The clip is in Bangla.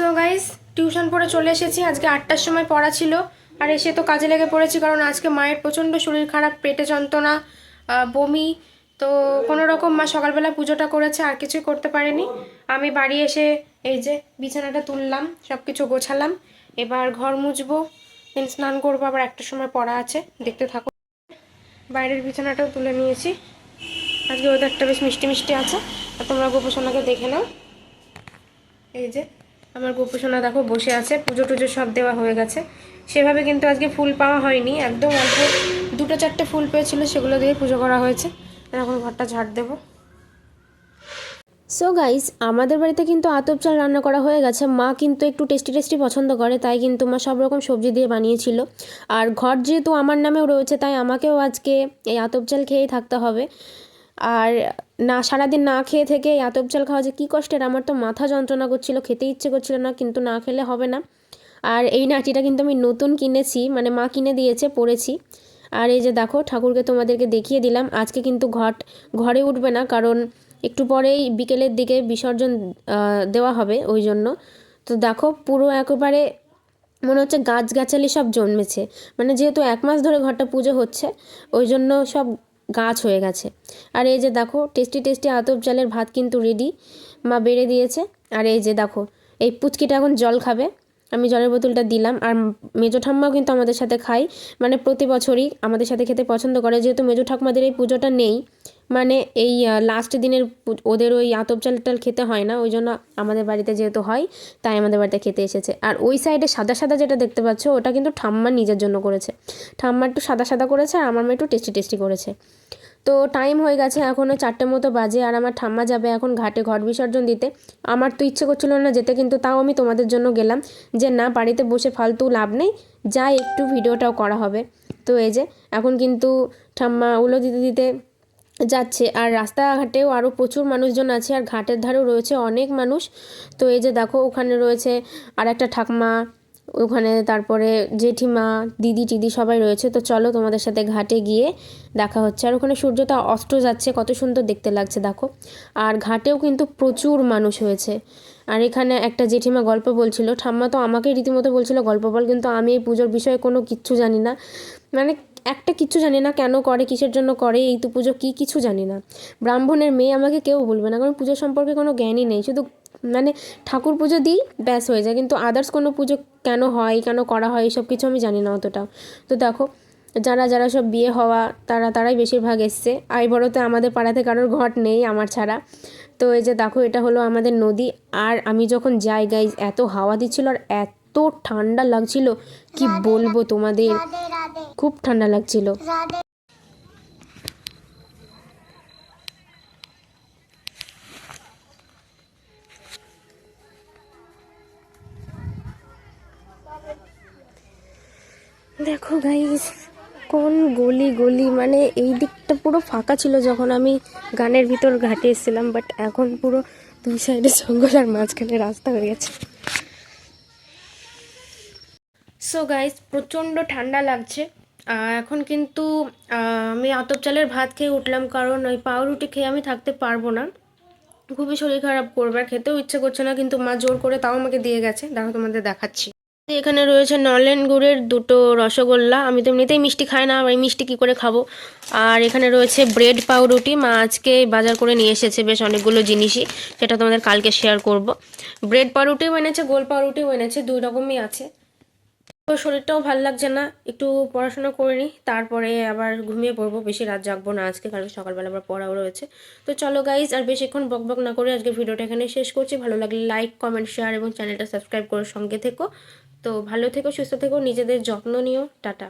তো গাইস টিউশন পড়ে চলে এসেছি। আজকে আটটার সময় পড়া ছিল। আর এসে তো কাজে লেগে পড়েছি, কারণ আজকে মায়ের প্রচণ্ড শরীর খারাপ, পেটে যন্ত্রণা বমি। তো কোনো রকম মা সকালবেলা পুজোটা করেছে, আর কিছুই করতে পারেনি। আমি বাড়ি এসে এই যে বিছানাটা তুললাম সব কিছু গোছালাম। এবার ঘর মুছবো, দেন স্নান করব। আবার একটা সময় পড়া আছে, দেখতে থাকো। বাইরের বিছানাটাও তুলে নিয়েছি। আজকে ওয়েদারটা বেশ মিষ্টি মিষ্টি আছে। আর তোমরা গোপসোনাকে দেখে নাও। এই যে আমার গোপসোনা দেখো বসে আছে, পুজো টুজো সব দেওয়া হয়ে গেছে। সেভাবে কিন্তু আজকে ফুল পাওয়া হয়নি, একদম অল্প দুটো চারটে ফুল পেয়েছিল, সেগুলো দিয়ে পুজো করা হয়েছে। এখন ঘরটা ঝাড় দেবো। সো গাইস আমাদের বাড়িতে কিন্তু আতপ চাল রান্না করা হয়ে গেছে। মা কিন্তু একটু টেস্টি টেস্টি পছন্দ করে, তাই কিন্তু মা সব রকম সবজি দিয়ে বানিয়েছিল। আর ঘর যেহেতু আমার নামেও রয়েছে, তাই আমাকেও আজকে এই আতপ চাল খেয়েই থাকতে হবে। আর না, সারাদিন না খেয়ে থেকে এই আতপ চাল খাওয়া যে কী কষ্টের, আমার তো মাথা যন্ত্রণা করছিল, খেতে ইচ্ছে করছিল না, কিন্তু না খেলে হবে না। আর এই নাটিটা কিন্তু আমি নতুন কিনেছি মানে মা কিনে দিয়েছে পরেছি আর এই যে দেখো, ঠাকুরকে তোমাদেরকে দেখিয়ে দিলাম, আজকে কিন্তু ঘট, ঘরে উঠবে না, কারণ একটু পরেই বিকেলের দিকে বিসর্জন দেওয়া হবে ওই জন্য। তো দেখো, পুরো একেবারে মনে হচ্ছে গাছগাছালি সব জন্মেছে। মানে যেহেতু এক মাস ধরে ঘরটা পুজো হচ্ছে, ওই জন্য সব গাছ হয়ে গেছে। আর এই যে দেখো, টেস্টি টেস্টি আতপ চালের ভাত কিন্তু রেডি মা বেড়ে দিয়েছে। আর এই যে দেখো, এই পুচকিটা এখন জল খাবে। আমি জলের বোতলটা দিলাম। আর মেজো ঠাম্মাও কিন্তু আমাদের সাথে খাই মানে প্রতি বছরই আমাদের সাথে খেতে পছন্দ করে। যেহেতু মেজো ঠাকুমাদের এই পুজোটা নেই মানে এই লাস্ট দিনের ওদের ওই আতপ চাল টাল খেতে হয় না, ওই জন্য আমাদের বাড়িতে যেহেতু হয়, তাই আমাদের বাড়িতে খেতে এসেছে। আর ওই সাইডে সাদা সাদা যেটা দেখতে পাচ্ছ, ওটা কিন্তু ঠাম্মা নিজের জন্য করেছে। ঠাম্মা একটু সাদা সাদা করেছে আর আমার মা একটু টেস্টি টেস্টি করেছে। তো টাইম হয়ে গেছে এখনও চারটে মতো বাজে আর আমার ঠাম্মা যাবে এখন ঘাটে ঘট বিসর্জন দিতে। আমার তো ইচ্ছে করছিল না যেতে, কিন্তু তাও আমি তোমাদের জন্য গেলাম যে না, বাড়িতে বসে ফালতু লাভ নেই যাই একটু ভিডিওটাও করা হবে। তো এই যে, এখন কিন্তু ঠাম্মা উলো দিতে দিতে যাচ্ছে। আর রাস্তাঘাটেও আরও প্রচুর মানুষজন আছে আর ঘাটের ধারেও রয়েছে অনেক মানুষ। তো এই যে দেখো, ওখানে রয়েছে আর একটা ঠাকমা, ওখানে তারপরে জেঠিমা, দিদি টিদি সবাই রয়েছে। তো চলো তোমাদের সাথে ঘাটে গিয়ে দেখা হচ্ছে। আর ওখানে সূর্যটা অস্ত যাচ্ছে, কত সুন্দর দেখতে লাগছে, দেখো। আর ঘাটেও কিন্তু প্রচুর মানুষ হয়েছে। আর এখানে একটা জেঠিমা গল্প বলছিল, ঠাম্মা তো আমাকে রীতিমতো বলছিল গল্প বল, কিন্তু আমি এই পুজোর বিষয়ে কোনো কিচ্ছু জানি না। মানে একটা কিচ্ছু জানি না কেন করে, কিসের জন্য করে, এই তো পুজো কী কিছু জানি না। ব্রাহ্মণের মেয়ে আমাকে কেউ বলবে না, কারণ পুজো সম্পর্কে কোনো জ্ঞানই নেই। শুধু মানে ঠাকুর পুজো দিই, ব্যাস হয়ে যায়। কিন্তু আদার্স কোনো পুজো কেন হয়, কেন করা হয় এইসব কিছু আমি জানি না অতটাও। তো দেখো, যারা যারা সব বিয়ে হওয়া, তারা, তারাই বেশিরভাগ এসছে। আই বড়তে আমাদের পাড়াতে কারোর ঘট নেই আমার ছাড়া। তো এই যে দেখো, এটা হলো আমাদের নদী। আর আমি যখন যাই গাই এত হাওয়া দিচ্ছিল আর এত ঠান্ডা লাগছিল। কি বলব তোমাদের? খুব ঠান্ডা লাগছিল। দেখো গাইস কোন গলি গলি মানে এই দিকটা পুরো ফাঁকা ছিল যখন আমি গানের ভিতর ঘাটে এসেছিলাম বাট এখন পুরো দুই সাইডে জঙ্গল আর মাঝখানে রাস্তা হয়ে গেছে। সো গাইস প্রচণ্ড ঠান্ডা লাগছে। এখন কিন্তু আমি আতপ চালের ভাত খেয়ে উঠলাম কারণ ওই পাউরুটি খেয়ে আমি থাকতে পারব না। খুবই শরীর খারাপ করবে, আর খেতেও ইচ্ছে করছে না, কিন্তু মা জোর করে তাও আমাকে দিয়ে গেছে। দেখো তোমাদের দেখাচ্ছি। এখানে রয়েছে নলেন গুড়ের দুটো রসগোল্লা। আমি তো এমনিতেই মিষ্টি খাই না এই মিষ্টি কী করে খাব? আর এখানে রয়েছে ব্রেড পাউরুটি। মা আজকে বাজার করে নিয়ে এসেছে বেশ অনেকগুলো জিনিসই, সেটা তোমাদের কালকে শেয়ার করব। ব্রেড পাউরুটিও এনেছে, গোল পাউরুটিও এনেছে, দুই রকমই আছে। তো শরীরটাও ভালো লাগছে না, একটু পড়াশোনা করে নিই, তারপরে আবার ঘুমিয়ে পড়ব, বেশি রাত জাগবো না আজকে কারণ সকালবেলা আবার পড়াও রয়েছে। তো চলো গাইজ আর বেশিক্ষণ বক বক না করে আজকে ভিডিওটা এখানে শেষ করছি, ভালো লাগলে লাইক কমেন্ট শেয়ার এবং চ্যানেলটা সাবস্ক্রাইব করে সঙ্গে থেকো। তো ভালো থেকো, সুস্থ থেকো, নিজেদের যত্ন নিও, টাটা।